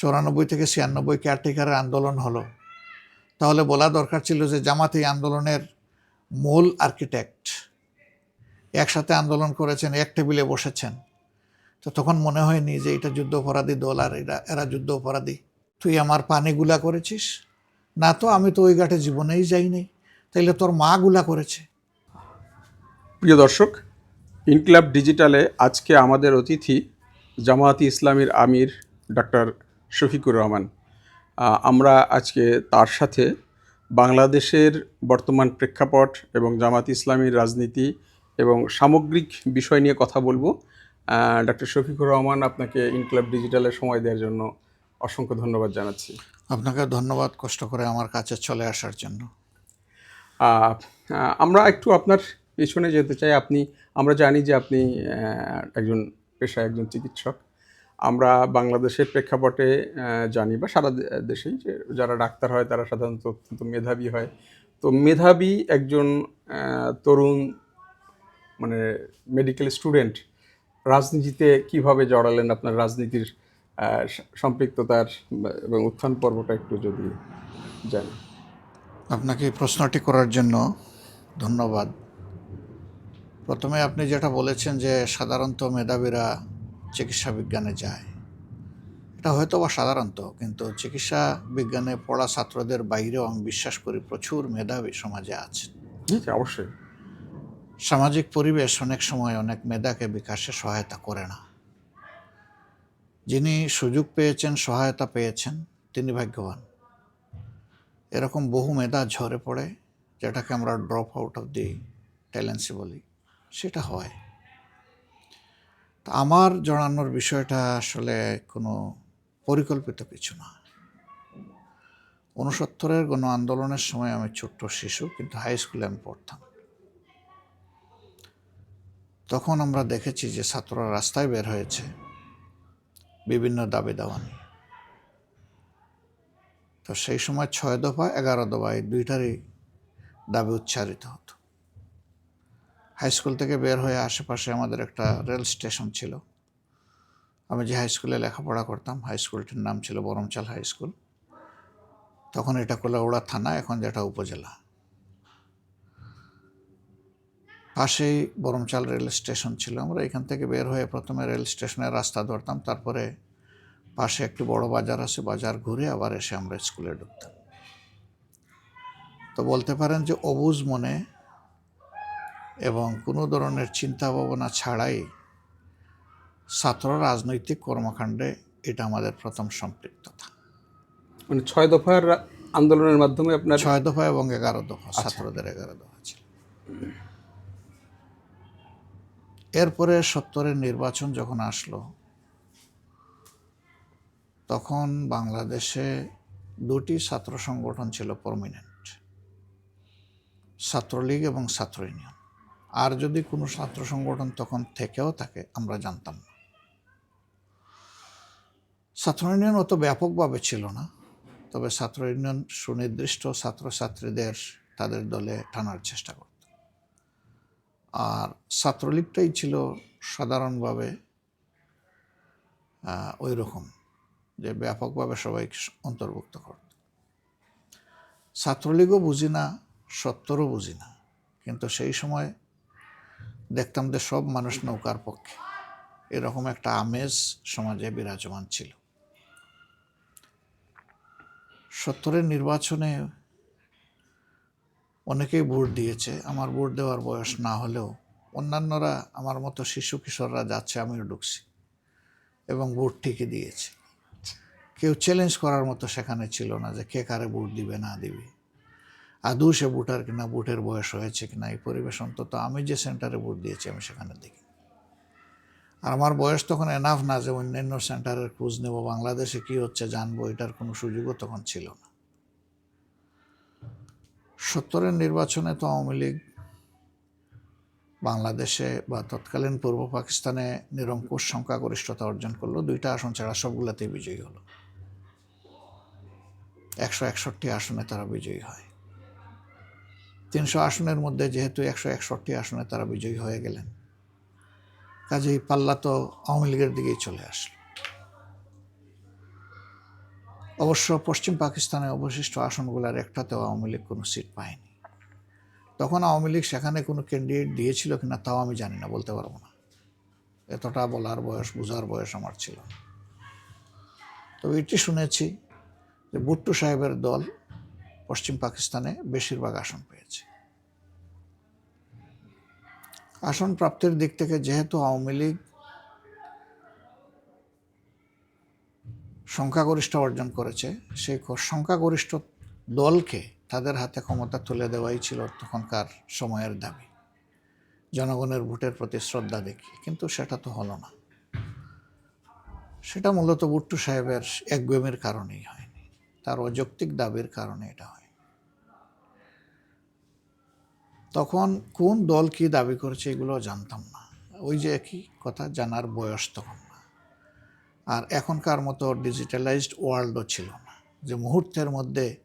চৌরানব্বই থেকে ছিয়ানব্বই কেয়ারটেকারের আন্দোলন হলো। তাহলে বলা দরকার ছিল যে জামাত এই আন্দোলনের মূল আর্কিটেক্ট। একসাথে আন্দোলন করেছেন, এক টেবিলে বসেছেন। তো তখন মনে হয়নি যে এটা যুদ্ধ অপরাধী দল আর এরা এরা যুদ্ধ অপরাধী তুই আমার পানি গুলা করেছিস? না তো, আমি তো ওই ঘাটে জীবনেই যাইনি। তাইলে তোর মা গুলা করেছে। প্রিয় দর্শক, ইনক্লাব ডিজিটালে আজকে আমাদের অতিথি জামায়াতি ইসলামীর আমির ডক্টর শফিকুর রহমান। আমরা আজকে তার সাথে বাংলাদেশের বর্তমান প্রেক্ষাপট এবং জামাত ইসলামীর রাজনীতি এবং সামগ্রিক বিষয় নিয়ে কথা বলব। ডক্টর শফিকুর রহমান আপনাকে ইনক্লাব ডিজিটালে সময় দেওয়ার জন্য অসংখ্য ধন্যবাদ জানাচ্ছি। আপনাকে ধন্যবাদ কষ্ট করে আমার কাছে চলে আসার জন্য। আমরা একটু আপনার পেছনে যেতে চাই। আপনি আমরা জানি যে আপনি একজন পেশায় একজন চিকিৎসক। আমরা বাংলাদেশের প্রেক্ষাপটে জানি বা সারা দেশেই যে যারা ডাক্তার হয় তারা সাধারণত অত্যন্ত মেধাবী হয়। তো মেধাবী একজন তরুণ মানে মেডিকেল স্টুডেন্ট রাজনীতিতে কীভাবে জড়ালেন আপনার রাজনীতির সম্পৃক্ততার এবং উত্থান পর্বটা একটু যদি জানি আপনাকে প্রশ্নটি করার জন্য ধন্যবাদ। প্রথমে আপনি যেটা বলেছেন যে সাধারণত মেধাবীরা চিকিৎসা বিজ্ঞানে যায়। এটা হয়তো বা সাধারণত কিন্তু চিকিৎসা বিজ্ঞানে পড়া ছাত্রদের বাইরেও আমি বিশ্বাস করি প্রচুর মেধাবী সমাজে আছে। অবশ্যই। সামাজিক পরিবেশ অনেক সময় অনেক মেধাকে বিকাশে সহায়তা করে না। যিনি সুযোগ পেয়েছেন সহায়তা পেয়েছেন তিনি ভাগ্যবান। এরকম বহু মেধা ঝরে পড়ে যেটাকে আমরা ড্রপ আউট অফ দি ট্যালেন্সি বলি সেটা হয়। তা আমার জড়ানোর বিষয়টা আসলে কোনো পরিকল্পিত কিছু না। উনসত্তরের গণ আন্দোলনের সময় আমি ছোট্ট শিশু, কিন্তু হাই স্কুলে আমি পড়তাম। তখন আমরা দেখেছি যে ছাত্ররা রাস্তায় বের হয়েছে, বিভিন্ন দাবি দাওয়া নিয়ে। তো সেই সময় ছয় দফা, এগারো দফা, এই দুইটারই দাবি উচ্চারিত হতো। হাই স্কুল থেকে বের হয়ে আশেপাশে আমাদের একটা রেল স্টেশন ছিল। আমি যে হাই স্কুলে লেখাপড়া করতাম হাই স্কুলটির নাম ছিল বরমচাল হাই স্কুল তখন এটা কোলাউড়া থানা, এখন যেটা উপজেলা। পাশেই বরমচাল রেল স্টেশন ছিল। আমরা এখান থেকে বের হয়ে প্রথমে রেল স্টেশনের রাস্তা ধরতাম, তারপরে পাশে একটি বড় বাজার আছে, বাজার ঘুরে আবার এসে আমরা স্কুলে ঢুকতাম। তো বলতে পারেন যে অবুজ মনে এবং কোনো ধরনের চিন্তা ভাবনা ছাড়াই ছাত্র রাজনৈতিক কর্মকাণ্ডে এটা আমাদের প্রথম সম্পৃক্ততা মানে ছয় দফার আন্দোলনের মাধ্যমে আপনার ছয় দফা এবং এগারো দফা ছাত্রদের এগারো দফা ছিল। এরপরে সত্তরের নির্বাচন যখন আসলো তখন বাংলাদেশে দুটি ছাত্র সংগঠন ছিল প্রমিনেন্ট ছাত্রলীগ এবং ছাত্র ইউনিয়ন। আর যদি কোনো ছাত্র সংগঠন তখন থেকেও থাকে আমরা জানতাম না। ছাত্র ইউনিয়ন অত ব্যাপকভাবে ছিল না, তবে ছাত্র ইউনিয়ন সুনির্দিষ্ট ছাত্রছাত্রীদের তাদের দলে টানার চেষ্টা করত। আর ছাত্রলীগটাই ছিল সাধারণভাবে ওই রকম যে ব্যাপকভাবে সবাইকে অন্তর্ভুক্ত করত। ছাত্রলীগও বুঝি না সত্তরও বুঝি না কিন্তু সেই সময় দেখতাম যে সব মানুষ নৌকার পক্ষে। এরকম একটা আমেজ সমাজে বিরাজমান ছিল। সত্তরের নির্বাচনে অনেকেই ভোট দিয়েছে। আমার ভোট দেওয়ার বয়স না হলেও অন্যান্যরা আমার মতো শিশু কিশোররা যাচ্ছে, আমিও ঢুকছি এবং ভোট ঠিকই দিয়েছে। কেউ চ্যালেঞ্জ করার মতো সেখানে ছিল না যে কে কারে ভোট দিবে, না দিবে। আদৌ সে ভোটার কিনা বুটের বয়স হয়েছে কিনা, এই পরিবেশ অন্তত আমি যে সেন্টারে বুট দিয়েছি আমি সেখানে দেখি আর আমার বয়স তখন এনাফ না যে অন্যান্য সেন্টারের খোঁজ নেব, বাংলাদেশে কি হচ্ছে জানব, এটার কোনো সুযোগও তখন ছিল না। সত্তরের নির্বাচনে তো আওয়ামী লীগ বাংলাদেশে বা তৎকালীন পূর্ব পাকিস্তানে নিরঙ্কুশ সংখ্যাগরিষ্ঠতা অর্জন করল। দুইটা আসন ছাড়া সবগুলোতেই বিজয়ী হলো। একশো একষট্টি আসনে তারা বিজয়ী হয়। তিনশো আসনের মধ্যে যেহেতু একশো একষট্টি আসনে তারা বিজয়ী হয়ে গেলেন। কাজেই পাল্লা তো আওয়ামী লীগের দিকেই চলে আসলো। অবশ্য পশ্চিম পাকিস্তানে অবশিষ্ট আসনগুলোর একটাতেও আওয়ামী লীগ কোনো সিট পায়নি। তখন আওয়ামী লীগ সেখানে কোনো ক্যান্ডিডেট দিয়েছিল কিনা তাও আমি জানি না, বলতে পারব না। এতটা বলার বয়স, বোঝার বয়স আমার ছিল তবে এটি শুনেছি যে ভুট্টো সাহেবের দল পশ্চিম পাকিস্তানে বেশিরভাগ আসন পেয়েছে। আসন প্রাপ্তির দিক থেকে যেহেতু আওয়ামী লীগ সংখ্যাগরিষ্ঠ অর্জন করেছে, সেই সংখ্যাগরিষ্ঠ দলকে তাদের হাতে ক্ষমতা তুলে দেওয়াই ছিল তখনকার সময়ের দাবি। জনগণের ভোটের প্রতি শ্রদ্ধা দেখি, কিন্তু সেটা তো হলো না। সেটা মূলত বুট্টু সাহেবের একগুয়েমের কারণেই হয়নি, তার অযৌক্তিক দাবির কারণে এটা হয় তখন কোন দল কি দাবি করেছে এগুলো জানতাম না। ওই যে একই কথা, জানার বয়স তখন না। আর এখনকার মতো ডিজিটালাইজড ওয়ার্ল্ডও ছিল না। যে মুহূর্তের মধ্যে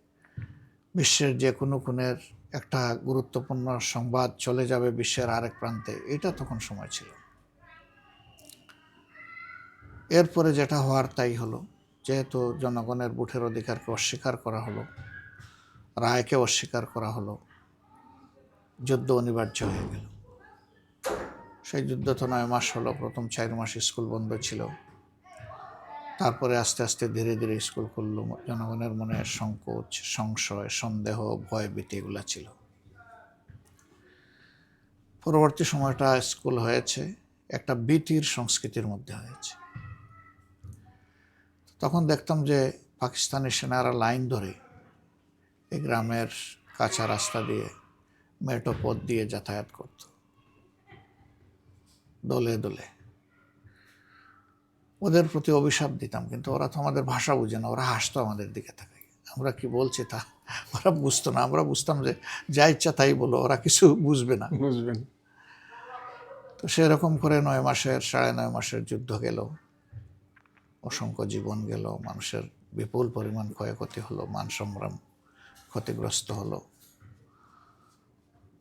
বিশ্বের যে কোনো কোণের একটা গুরুত্বপূর্ণ সংবাদ চলে যাবে বিশ্বের আরেক প্রান্তে, এটা তখন সময় ছিল। এরপরে যেটা হওয়ার তাই হলো, যেহেতু জনগণের বুথের অধিকারকে অস্বীকার করা হলো, রায়কে অস্বীকার করা হলো যুদ্ধ অনিবার্য হয়ে গেল। সেই যুদ্ধ তো নয় মাস হলো, প্রথম চার মাস স্কুল বন্ধ ছিল। তারপরে আস্তে আস্তে ধীরে ধীরে স্কুল খুললো, জনগণের মনে সংকোচ, সংশয়, সন্দেহ, ভয় ভীতি এগুলা ছিল। পরবর্তী সময়টা স্কুল হয়েছে, একটা ভীতির সংস্কৃতির মধ্যে হয়েছে। তখন দেখতাম যে পাকিস্তানি সেনারা লাইন ধরে এই গ্রামের কাঁচা রাস্তা দিয়ে মেটো পথ দিয়ে যাতায়াত করত। দলে দলে। ওদের প্রতি অভিশাপ দিতাম কিন্তু ওরা তো আমাদের ভাষা বুঝে না ওরা হাসতো আমাদের দিকে থাকে আমরা কি বলছি তা ওরা বুঝতো না আমরা বুঝতাম যে যা ইচ্ছা তাই বলো ওরা কিছু বুঝবে না। বুঝবেন তো সেরকম করে নয় মাসের সাড়ে নয় মাসের যুদ্ধ গেল। অসংখ্য জীবন গেল মানুষের বিপুল পরিমাণ ক্ষয়ক্ষতি হলো মান সংগ্রাম ক্ষতিগ্রস্ত হলো।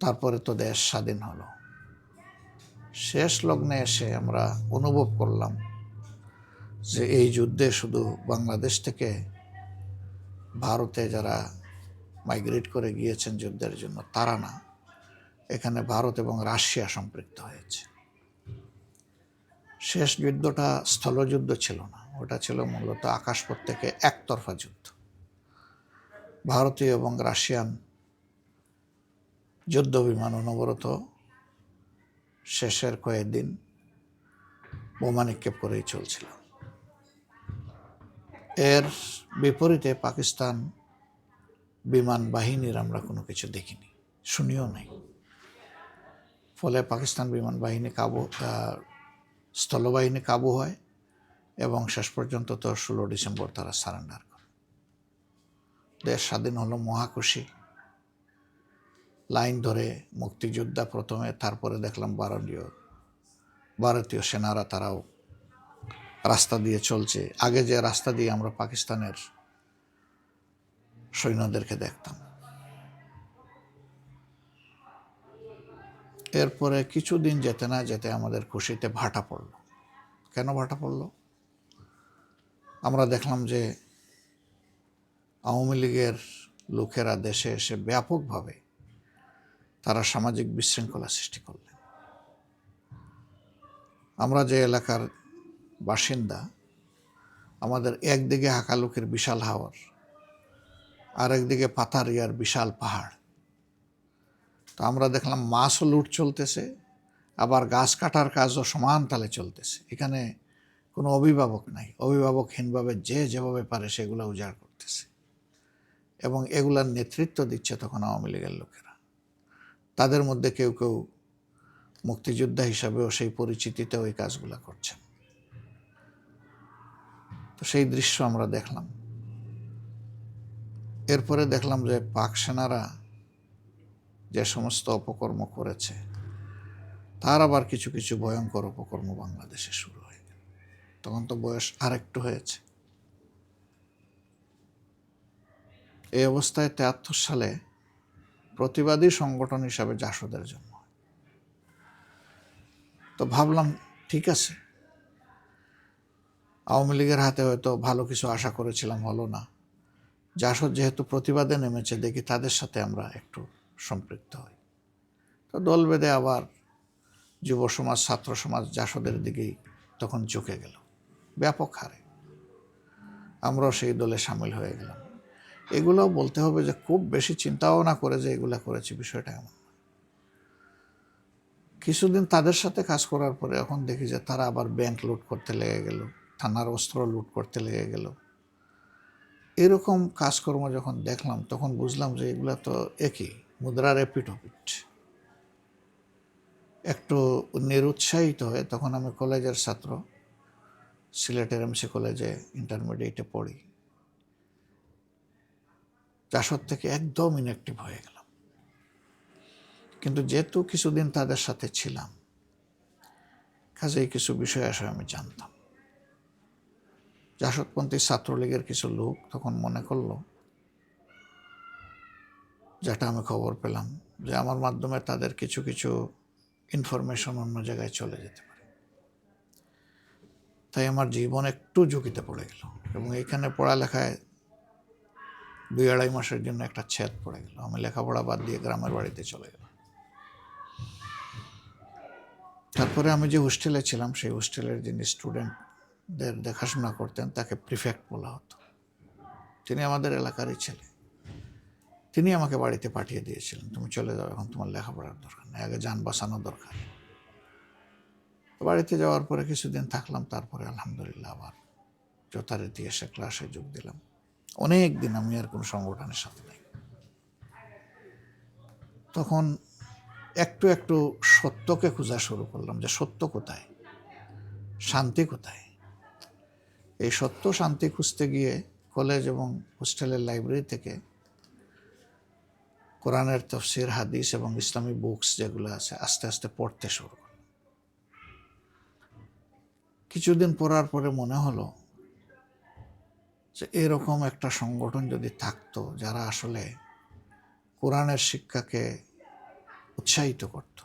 তারপরে তো দেশ স্বাধীন হলো। শেষ লগ্নে এসে আমরা অনুভব করলাম যে এই যুদ্ধে শুধু বাংলাদেশ থেকে ভারতে যারা মাইগ্রেট করে গিয়েছেন যুদ্ধের জন্য, তারা না, এখানে ভারত এবং রাশিয়া সম্পৃক্ত হয়েছে। শেষ যুদ্ধটা স্থলযুদ্ধ ছিল না, ওটা ছিল মূলত আকাশপথ থেকে একতরফা যুদ্ধ। ভারতীয় এবং রাশিয়ান যুদ্ধ বিমান অনবরত শেষের কয়েকদিন বোমা নিক্ষেপ করেই চলছিল। এর বিপরীতে পাকিস্তান বিমান বাহিনীর আমরা কোনো কিছু দেখিনি, শুনিও নাই। ফলে পাকিস্তান বিমান বাহিনী কাবু স্থলবাহিনী কাবু হয় এবং শেষ পর্যন্ত তো ষোলো ডিসেম্বর তারা সারেন্ডার করে। দেশ স্বাধীন হলো মহাখুশি লাইন ধরে মুক্তিযোদ্ধা প্রথমে, তারপরে দেখলাম ভারতীয় ভারতীয় সেনারা তারাও রাস্তা দিয়ে চলছে। আগে যে রাস্তা দিয়ে আমরা পাকিস্তানের সৈন্যদেরকে দেখতাম। এরপরে কিছুদিন যেতে না যেতে আমাদের খুশিতে ভাটা পড়ল। কেন ভাটা পড়ল? আমরা দেখলাম যে আওয়ামী লীগের লোকেরা দেশে এসে ব্যাপকভাবে তারা সামাজিক বিশৃঙ্খলা সৃষ্টি করলেন। আমরা যে এলাকার বাসিন্দা, আমাদের একদিকে হাকালুকের বিশাল হাওর, আর একদিকে পাতারিয়ার বিশাল পাহাড়। তো আমরা দেখলাম মাছও লুট চলতেছে, আবার গাছ কাটার কাজও সমান তালে চলতেছে। এখানে কোনো অভিভাবক নাই। অভিভাবকহীনভাবে যে যেভাবে পারে সেগুলো উজাড় করতেছে। এবং এগুলার নেতৃত্ব দিচ্ছে তখন আওয়ামী লীগের লোকেরা। তাদের মধ্যে কেউ কেউ মুক্তিযোদ্ধা হিসাবেও সেই পরিচিতিতে ওই কাজগুলো করছেন। তো সেই দৃশ্য আমরা দেখলাম। এরপরে দেখলাম যে পাক সেনারা যে সমস্ত অপকর্ম করেছে, তার আবার কিছু কিছু ভয়ঙ্কর অপকর্ম বাংলাদেশে শুরু হয়ে গেল। তখন তো বয়স আরেকটু হয়েছে। এই অবস্থায় তেয়াত্তর সালে প্রতিবাদী সংগঠন হিসাবে জাসদের জন্ম তো ভাবলাম, ঠিক আছে। আওয়ামী লীগের হাতে হয়তো ভালো কিছু আশা করেছিলাম, হলো না। জাসদ যেহেতু প্রতিবাদে নেমেছে, দেখি তাদের সাথে আমরা একটু সম্পৃক্ত হই। তো দল বেঁধে আবার যুব সমাজ, ছাত্র সমাজ জাসদের দিকেই তখন ঝুঁকে গেল। ব্যাপক হারে আমরাও সেই দলে সামিল হয়ে গেলাম। এগুলোও বলতে হবে যে খুব বেশি চিন্তাও না করে যে এগুলো করেছি বিষয়টা এমন কিছুদিন তাদের সাথে কাজ করার পরে এখন দেখি যে তারা আবার ব্যাংক লুট করতে লেগে গেল, থানার অস্ত্র লুট করতে লেগে গেল। এরকম কাজকর্ম যখন দেখলাম, তখন বুঝলাম যে এগুলা তো একই, মুদ্রার এপিটোপিট একটু নিরুৎসাহিত হয়ে তখন আমি কলেজের ছাত্র, সিলেটের এমসি কলেজে ইন্টারমিডিয়েটে পড়ি। জাসদ থেকে একদম ইনঅ্যাক্টিভ হয়ে গেলাম। কিন্তু যেহেতু কিছুদিন তাদের সাথে ছিলাম, কাজেই কিছু বিষয় আসলে আমি জানতাম। জাসদপন্থী ছাত্রলীগের কিছু লোক তখন মনে করল, যেটা আমি খবর পেলাম, যে আমার মাধ্যমে তাদের কিছু কিছু ইনফরমেশন অন্য জায়গায় চলে যেতে পারে। তাই আমার জীবন একটু ঝুঁকিতে পড়ে গেল এবং এখানে পড়ালেখায় দুই আড়াই মাসের জন্য একটা ছেদ পড়ে গেল। আমি লেখাপড়া বাদ দিয়ে গ্রামের বাড়িতে চলে গেলাম। তারপরে আমি যে হোস্টেলে ছিলাম, সেই হোস্টেলের যিনি স্টুডেন্টদের দেখাশোনা করতেন, তাকে প্রিফেক্ট বলা হতো। তিনি আমাদের এলাকারই ছেলে। তিনি আমাকে বাড়িতে পাঠিয়ে দিয়েছিলেন, তুমি চলে যাও, এখন তোমার লেখাপড়ার দরকার নেই, আগে যান বাঁচানো দরকার বাড়িতে যাওয়ার পরে কিছুদিন থাকলাম, তারপরে আলহামদুলিল্লাহ আবার যথারীতি এসে ক্লাসে যোগ দিলাম। অনেক দিন আমি আর কোনো সংগঠনের সাথে নেই। তখন একটু একটু সত্যকে খোঁজা শুরু করলাম যে সত্য কোথায়? শান্তি কোথায়? এই সত্য শান্তি খুঁজতে গিয়ে কলেজ এবং হোস্টেলের লাইব্রেরি থেকে কোরআনের তফসির, হাদিস এবং ইসলামী বুকস যেগুলো আছে আস্তে আস্তে পড়তে শুরু করলাম। কিছুদিন পড়ার পরে মনে হলো যে এরকম একটা সংগঠন যদি থাকতো, যারা আসলে কোরআনের শিক্ষাকে উৎসাহিত করত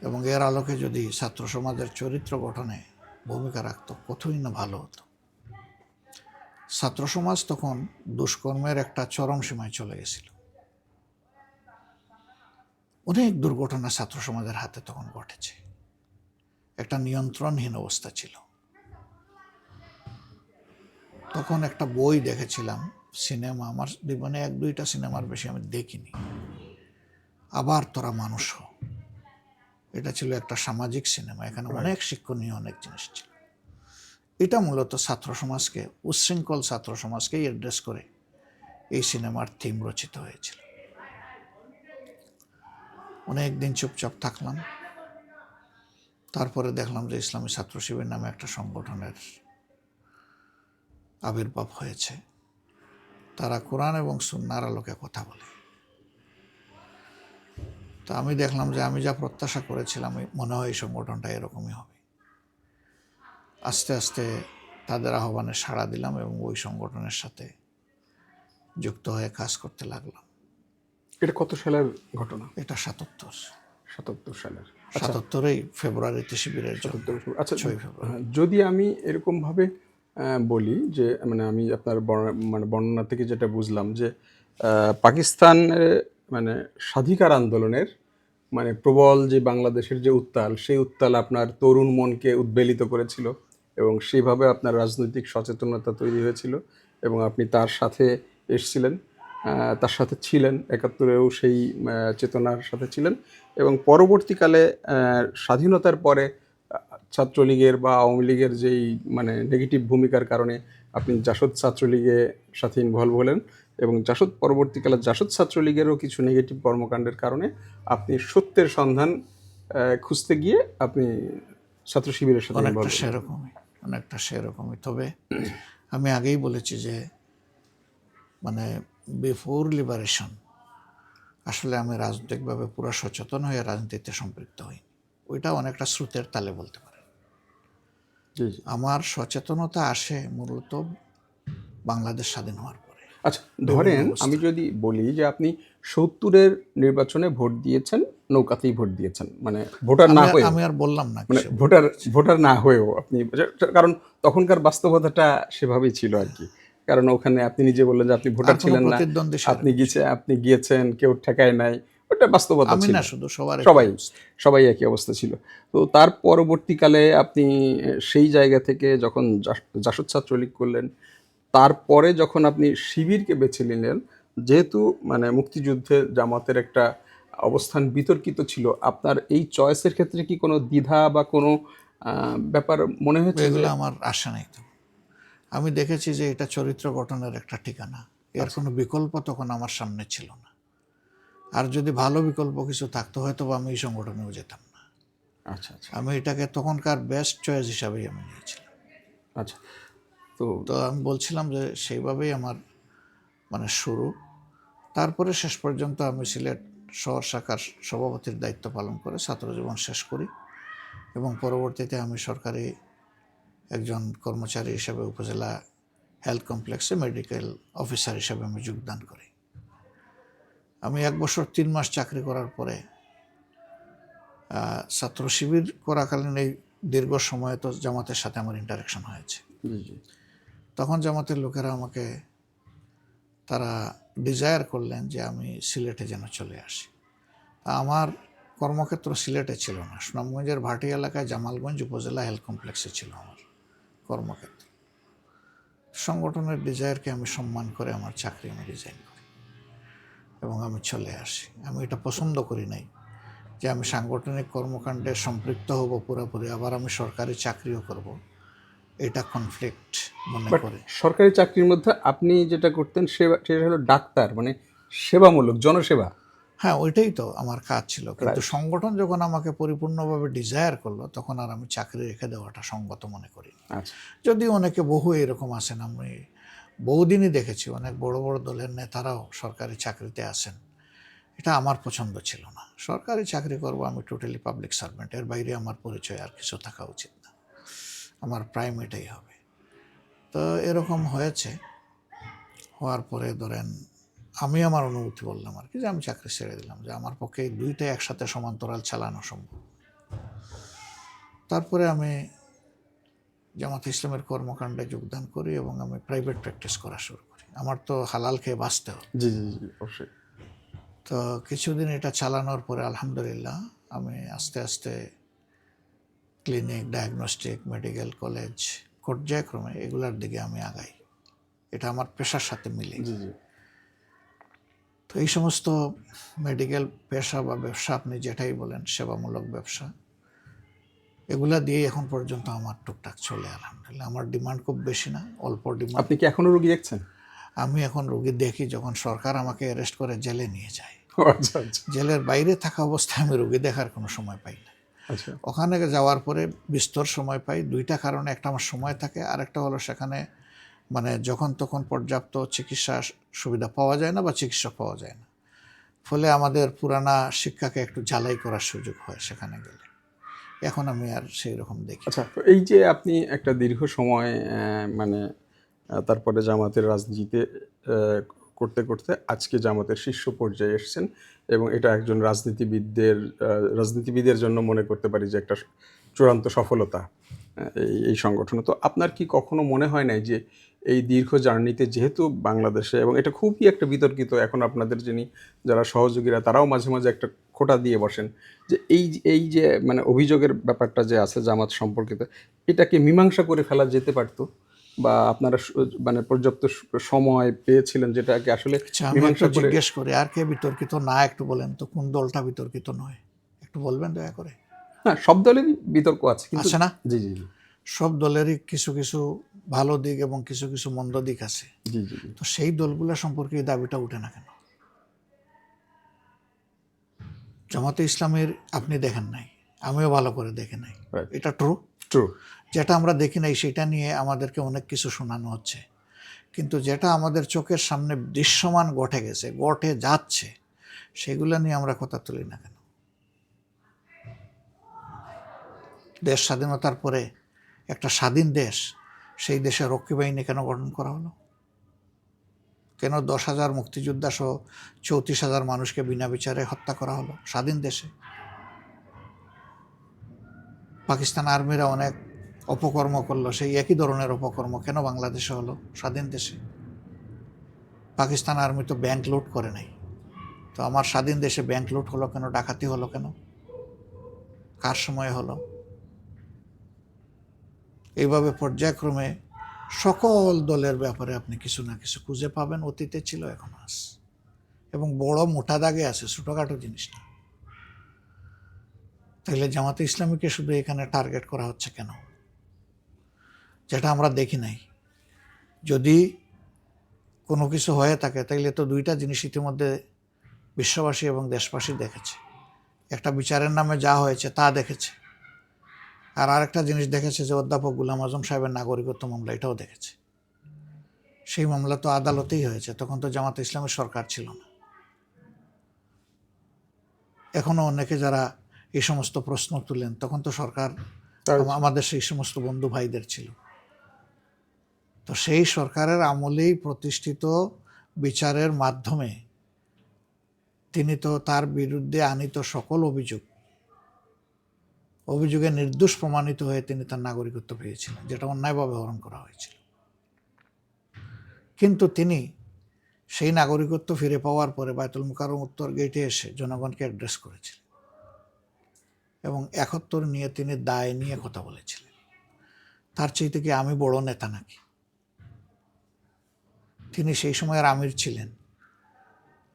এবং এর আলোকে যদি ছাত্র সমাজের চরিত্র গঠনে ভূমিকা রাখত, কতই না ভালো হতো। ছাত্র সমাজ তখন দুষ্কর্মের একটা চরম সীমায় চলে গেছিল। অনেক দুর্ঘটনা ছাত্র সমাজের হাতে তখন ঘটেছে। একটা নিয়ন্ত্রণহীন অবস্থা ছিল। তখন একটা বই দেখেছিলাম সিনেমা। আমার জীবনে এক দুইটা সিনেমার বেশি আমি দেখিনি। আবার তোরা মানুষ হ। এটা ছিল একটা সামাজিক সিনেমা এখানে অনেক শিক্ষণীয় অনেক জিনিস ছিল। এটা মূলত ছাত্র সমাজকে উচ্ছৃঙ্খল ছাত্র সমাজকেই অ্যাড্রেস করে এই সিনেমার থিম রচিত হয়েছিল। অনেক দিন চুপচাপ থাকলাম। তারপরে দেখলাম যে ইসলামী ছাত্র শিবির নামে একটা সংগঠনের আবির্ভাব হয়েছে। তারা কোরআন এবং সুন্নার আলোকে কথা বলে। তো আমি দেখলাম যে আমি যা প্রত্যাশা করেছিলাম মনে হয় এই সংগঠনটা এরকমই হবে। আস্তে আস্তে তাদের আহ্বানে সাড়া দিলাম এবং ওই সংগঠনের সাথে যুক্ত হয়ে কাজ করতে লাগলাম। এটা কত সালের ঘটনা? এটা সাতাত্তর। সাতাত্তর সালের। সাতাত্তরেই ফেব্রুয়ারিতে শিবিরের আচ্ছা ছয়ই ফেব্রুয়ারি। যদি আমি এরকমভাবে বলি যে মানে আমি আপনার মানে বর্ণনা থেকে যেটা বুঝলাম যে পাকিস্তানের মানে স্বাধিকার আন্দোলনের মানে প্রবল যে বাংলাদেশের যে উত্তাল, সেই উত্তাল আপনার তরুণ মনকে উদ্বেলিত করেছিল এবং সেইভাবে আপনার রাজনৈতিক সচেতনতা তৈরি হয়েছিল এবং আপনি তার সাথে এসছিলেন তার সাথে ছিলেন, একাত্তরেও সেই চেতনার সাথে ছিলেন এবং পরবর্তীকালে স্বাধীনতার পরে ছাত্রলীগের বা আওয়ামী লীগের যেই মানে নেগেটিভ ভূমিকার কারণে আপনি জাসদ ছাত্রলীগে সাথে ইনভলভ হলেন এবং জাসদ পরবর্তীকালে জাসদ ছাত্রলীগেরও কিছু নেগেটিভ কর্মকাণ্ডের কারণে আপনি সত্যের সন্ধান খুঁজতে গিয়ে আপনি ছাত্র শিবিরের সাথে অনেকটা সেরকমই অনেকটা সেরকমই। তবে আমি আগেই বলেছি যে মানে বিফোর লিবারেশন আসলে আমি রাজনৈতিকভাবে পুরো সচেতন হয়ে রাজনীতিতে সম্পৃক্ত হই ওইটা অনেকটা স্রোতের তালে বলতে পারে। আমার সচেতনতা আসে মূলত বাংলাদেশ স্বাধীন হওয়ার পরে। আচ্ছা ধরেন আমি যদি বলি যে আপনি সত্তরের নির্বাচনে ভোট দিয়েছেন নৌকাতেই ভোট দিয়েছেন মানে ভোটার না হয়ে আমি আর বললাম না মানে ভোটার ভোটার না হয়েও আপনি কারণ তখনকার বাস্তবতাটা সেভাবেই ছিল আর কি। কারণ ওখানে আপনি নিজে বললেন যে আপনি ভোটার ছিলেন না আপনি গিয়েছে আপনি গিয়েছেন কেউ ঠেকায় নাই ওটা বাস্তবতা ছিল। না শুধু সবার সবাই সবাই একই অবস্থা ছিল। তো তার পরবর্তীকালে আপনি সেই জায়গা থেকে যখন জাস- জাসদ ছাত্রলীগ করলেন তারপরে যখন আপনি শিবিরকে বেছে নিলেন যেহেতু মানে মুক্তিযুদ্ধে জামাতের একটা অবস্থান বিতর্কিত ছিল আপনার এই চয়েসের ক্ষেত্রে কি কোনো দ্বিধা বা কোনো ব্যাপার মনে হয়েছে? এগুলো আমার আশা নেই তো। আমি দেখেছি যে এটা চরিত্র গঠনের একটা ঠিকানা। এর কোনো বিকল্প তখন আমার সামনে ছিল না। আর যদি ভালো বিকল্প কিছু থাকতো হয়তো আমি এই সংগঠনেও যেতাম না। আচ্ছা আচ্ছা। আমি এটাকে তখনকার বেস্ট চয়েস হিসাবেই আমি নিয়েছিলাম। আচ্ছা তো তো আমি বলছিলাম যে সেইভাবেই আমার মানে শুরু। তারপরে শেষ পর্যন্ত আমি সিলেট শহর শাখার সভাপতির দায়িত্ব পালন করে ছাত্র জীবন শেষ করি এবং পরবর্তীতে আমি সরকারি একজন কর্মচারী হিসেবে উপজেলা হেলথ কমপ্লেক্সে মেডিকেল অফিসার হিসেবে আমি যোগদান করি। আমি এক বছর তিন মাস চাকরি করার পরে ছাত্র শিবির করাকালীন এই দীর্ঘ সময়ে তো জামাতের সাথে আমার ইন্টারাকশন হয়েছে। তখন জামাতের লোকেরা আমাকে তারা ডিজায়ার করলেন যে আমি সিলেটে যেন চলে আসি। তা আমার কর্মক্ষেত্র সিলেটে ছিল না। সুনামগঞ্জের ভাটি এলাকায় জামালগঞ্জ উপজেলা হেলথ কমপ্লেক্সে ছিল আমার কর্মক্ষেত্র। সংগঠনের ডিজায়ারকে আমি সম্মান করে আমার চাকরি আমি রিজাইন করি এবং আমি চলে আসি। আমি এটা পছন্দ করি নাই যে আমি সাংগঠনিক কর্মকাণ্ডে সম্পৃক্ত হব পুরোপুরি আবার আমি সরকারি চাকরিও করব। এটা কনফ্লিক্ট মনে করি। সরকারি চাকরির মধ্যে আপনি যেটা করতেন সেবা সেটা হলো ডাক্তার মানে সেবামূলক জনসেবা। হ্যাঁ ওইটাই তো আমার কাজ ছিল। কিন্তু সংগঠন যখন আমাকে পরিপূর্ণভাবে ডিজায়ার করল তখন আর আমি চাকরি রেখে দেওয়াটা সঙ্গত মনে করি আচ্ছা। যদি অনেকে বহু এরকম আছেন আমি বহুদিনই দেখেছি অনেক বড় বড় দলের নেতারাও সরকারি চাকরিতে আসেন। এটা আমার পছন্দ ছিল না। সরকারি চাকরি করব আমি টোটালি পাবলিক সার্ভেন্ট এর বাইরে আমার পরিচয় আর কিছু থাকা উচিত না। আমার প্রাইম এটাই হবে। তো এরকম হয়েছে। হওয়ার পরে ধরেন আমি আমার অনুভূতি বললাম আর কি যে আমি চাকরি ছেড়ে দিলাম, যে আমার পক্ষে এই দুইটাই একসাথে সমান্তরাল চালানো সম্ভব। তারপরে আমি জামাত ইসলামের কর্মকাণ্ডে যোগদান করি এবং আমি প্রাইভেট প্র্যাকটিস করা শুরু করি। আমার তো হালাল খেয়ে বাঁচতে হবে। জি জি জি অবশ্যই। তো কিছুদিন এটা চালানোর পরে আলহামদুলিল্লাহ আমি আস্তে আস্তে ক্লিনিক ডায়াগনস্টিক মেডিকেল কলেজ পর্যায়ক্রমে এগুলার দিকে আমি আগাই। এটা আমার পেশার সাথে মিলে। জি জি। তো এই সমস্ত মেডিকেল পেশা বা ব্যবসা আপনি যেটাই বলেন সেবামূলক ব্যবসা এগুলা দিয়ে এখন পর্যন্ত আমার টুকটাক চলে আলহামদুলিল্লাহ। আমার ডিমান্ড খুব বেশি না অল্প ডিমান্ড আপনি কি এখনও রোগী দেখছেন? আমি এখন রোগী দেখি যখন সরকার আমাকে অ্যারেস্ট করে জেলে নিয়ে যায়। আচ্ছা আচ্ছা। জেলের বাইরে থাকা অবস্থায় আমি রোগী দেখার কোনো সময় পাই না। আচ্ছা। ওখানে যাওয়ার পরে বিস্তর সময় পাই। দুইটা কারণে একটা আমার সময় থাকে আরেকটা হলো সেখানে মানে যখন তখন পর্যাপ্ত চিকিৎসা সুবিধা পাওয়া যায় না বা চিকিৎসা পাওয়া যায় না। ফলে আমাদের পুরানা শিক্ষাকে একটু জ্বালাই করার সুযোগ হয় সেখানে গেলে। এখন আমি আর সেই রকম দেখি আচ্ছা এই যে আপনি একটা দীর্ঘ সময় মানে তারপরে জামাতের রাজনীতিতে করতে করতে আজকে জামাতের শীর্ষ পর্যায়ে এসেছেন এবং এটা একজন রাজনীতিবিদদের রাজনীতিবিদের জন্য মনে করতে পারি যে একটা চূড়ান্ত সফলতা এই সংগঠনে। তো আপনার কি কখনো মনে হয় নাই যে এই দীর্ঘ জার্নিতে যেহেতু বাংলাদেশে এবং এটা খুবই একটা বিতর্কিত এখন আপনাদের যিনি যারা সহযোগীরা তারাও মাঝে মাঝে একটা খোটা দিয়ে বসেন যে এই এই যে মানে অভিযোগের ব্যাপারটা যে আছে জামাত সম্পর্কিত এটাকে মীমাংসা করে ফেলা যেতে পারতো? বা আপনারা মানে পর্যাপ্ত সময় পেয়েছিলেন যেটাকে আসলে আচ্ছা মীমাংসা জিজ্ঞেস করি আর কে বিতর্কিত? না একটু বলেন তো কোন দলটা বিতর্কিত নয়? একটু বলবেন দয়া করে? হ্যাঁ সব দলেরই বিতর্ক আছে কিন্তু আছে না? জি জি। সব দলেরই কিছু কিছু ভালো দিক এবং কিছু কিছু মন্দ দিক আছে। তো সেই দলগুলো সম্পর্কে এই দাবিটা উঠে না কেন? জামাতে ইসলামের আপনি দেখেন নাই আমিও ভালো করে দেখে নাই। এটা ট্রু ট্রু যেটা আমরা দেখি নাই সেটা নিয়ে আমাদেরকে অনেক কিছু শোনানো হচ্ছে। কিন্তু যেটা আমাদের চোখের সামনে দৃশ্যমান ঘটে গেছে ঘটে যাচ্ছে সেগুলো নিয়ে আমরা কথা তুলি না কেন? দেশ স্বাধীনতার পরে একটা স্বাধীন দেশ সেই দেশে রক্ষী বাহিনী কেন গঠন করা হলো? কেন দশ হাজার মুক্তিযোদ্ধা সহ চৌত্রিশ হাজার মানুষকে বিনা বিচারে হত্যা করা হলো স্বাধীন দেশে? পাকিস্তান আর্মিরা অনেক অপকর্ম করল, সেই একই ধরনের অপকর্ম কেন বাংলাদেশে হলো স্বাধীন দেশে? পাকিস্তান আর্মি তো ব্যাংক লুট করে নাই। তো আমার স্বাধীন দেশে ব্যাংক লুট হলো কেন, ডাকাতি হলো কেন? কার সময় হলো? এইভাবে পর্যায়ক্রমে সকল দলের ব্যাপারে আপনি কিছু না কিছু খুঁজে পাবেন। অতীতে ছিল, এখন আস। এবং বড় মোটা দাগে আছে, ছোটোখাটো জিনিস না তাহলে জামাতে ইসলামীকে শুধু এখানে টার্গেট করা হচ্ছে কেন? যেটা আমরা দেখি নাই। যদি কোনো কিছু হয়ে থাকে, তাইলে তো দুইটা জিনিস ইতিমধ্যে বিশ্ববাসী এবং দেশবাসী দেখেছে। একটা বিচারের নামে যা হয়েছে তা দেখেছে। আর আরেকটা জিনিস দেখেছে যে অধ্যাপক গুলাম আজম সাহেবের নাগরিকত্ব মামলা এটাও দেখেছে। সেই মামলা তো আদালতেই হয়েছে তখন তো জামাত ইসলামের সরকার ছিল না। এখনও অনেকে যারা এই সমস্ত প্রশ্ন তুলেন তখন তো সরকার আমাদের সেই সমস্ত বন্ধু ভাইদের ছিল। তো সেই সরকারের আমলেই প্রতিষ্ঠিত বিচারের মাধ্যমে তিনি তো তার বিরুদ্ধে আনিত সকল অভিযোগ অভিযোগে নির্দোষ প্রমাণিত হয়ে তিনি তার নাগরিকত্ব পেয়েছিলেন, যেটা অন্যায়ভাবে হরণ করা হয়েছিল। কিন্তু তিনি সেই নাগরিকত্ব ফিরে পাওয়ার পরে বায়তুল মুকাররম উত্তর গেটে এসে জনগণকে অ্যাড্রেস করেছিলেন এবং একত্তর নিয়ে তিনি দায় নিয়ে কথা বলেছিলেন। তার চাইতে কি আমি বড় নেতা নাকি? তিনি সেই সময়ের আমির ছিলেন।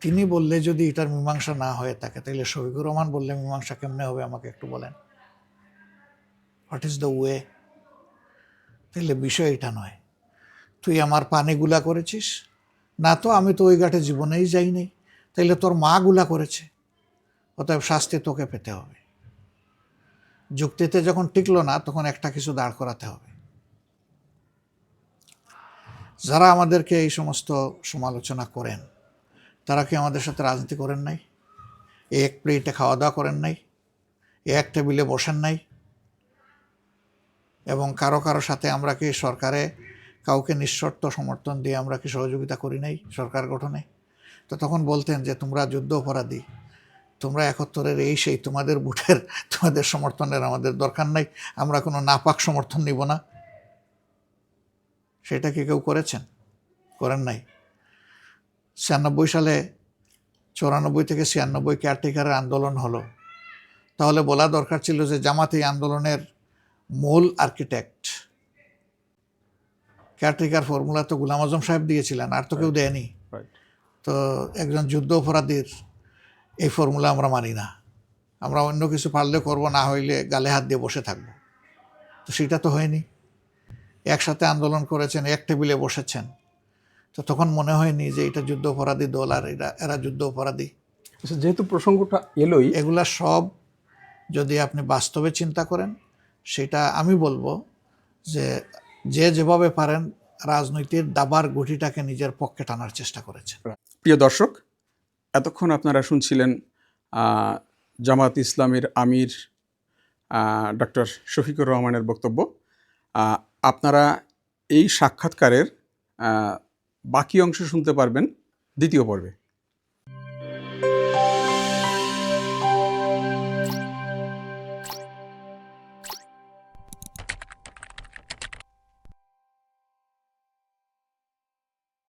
তিনি বললে যদি এটার মীমাংসা না হয়ে থাকে তাহলে শফিকুর রহমান বললে মীমাংসা কেমনে হবে আমাকে একটু বলেন। হোয়াট ইজ দ্য ওয়ে তাহলে বিষয় এটা নয়। তুই আমার পানি গুলা করেছিস। না তো আমি তো ওই ঘাটে জীবনেই যাইনি। তাইলে তোর মা গুলা করেছে। অতএব শাস্তি তোকে পেতে হবে। যুক্তিতে যখন টিকলো না, তখন একটা কিছু দাঁড় করাতে হবে। যারা আমাদেরকে এই সমস্ত সমালোচনা করেন, তারা কি আমাদের সাথে রাজনীতি করেন নাই? এক প্লেটে খাওয়া দাওয়া করেন নাই? এক টেবিলে বসেন নাই? এবং কারও কারও সাথে আমরা কি সরকারে কাউকে নিঃশর্ত সমর্থন দিয়ে আমরা কি সহযোগিতা করি নাই সরকার গঠনে? তো তখন বলতেন যে, তোমরা যুদ্ধ অপরাধী। তোমরা একাত্তরের এই সেই তোমাদের বুটের, তোমাদের সমর্থনের আমাদের দরকার নাই। আমরা কোনো নাপাক সমর্থন নিব না। সেটা কি কেউ করেছেন? করেন নাই। ছিয়ানব্বই সালে চৌরানব্বই থেকে ছিয়ানব্বই কেয়ারটেকারের আন্দোলন হলো। তাহলে বলা দরকার ছিল যে, জামাত এই আন্দোলনের মূল আর্কিটেক্ট। কেয়ারটেকার ফর্মুলা তো গুলাম আজম সাহেব দিয়েছিলেন আর তো কেউ দেয়নি। তো একজন যুদ্ধ অপরাধীর এই ফর্মুলা আমরা মানি না। আমরা অন্য কিছু পারলে করব না হইলে গালে হাত দিয়ে বসে থাকব। তো সেটা তো হয়নি। একসাথে আন্দোলন করেছেন এক টেবিলে বসেছেন। তো তখন মনে হয়নি যে এটা যুদ্ধ অপরাধী দল আর এরা এরা যুদ্ধ অপরাধী। আচ্ছা, যেহেতু প্রসঙ্গটা এলোই এগুলা সব যদি আপনি বাস্তবে চিন্তা করেন সেটা আমি বলব যে যে যেভাবে পারেন রাজনৈতিক দাবার গুটিটাকে নিজের পক্ষে টানার চেষ্টা করেছেন। প্রিয় দর্শক, এতক্ষণ আপনারা শুনছিলেন জামাত ইসলামের আমির ডক্টর শফিকুর রহমানের বক্তব্য। আপনারা এই সাক্ষাৎকারের বাকি অংশ শুনতে পারবেন দ্বিতীয় পর্বে।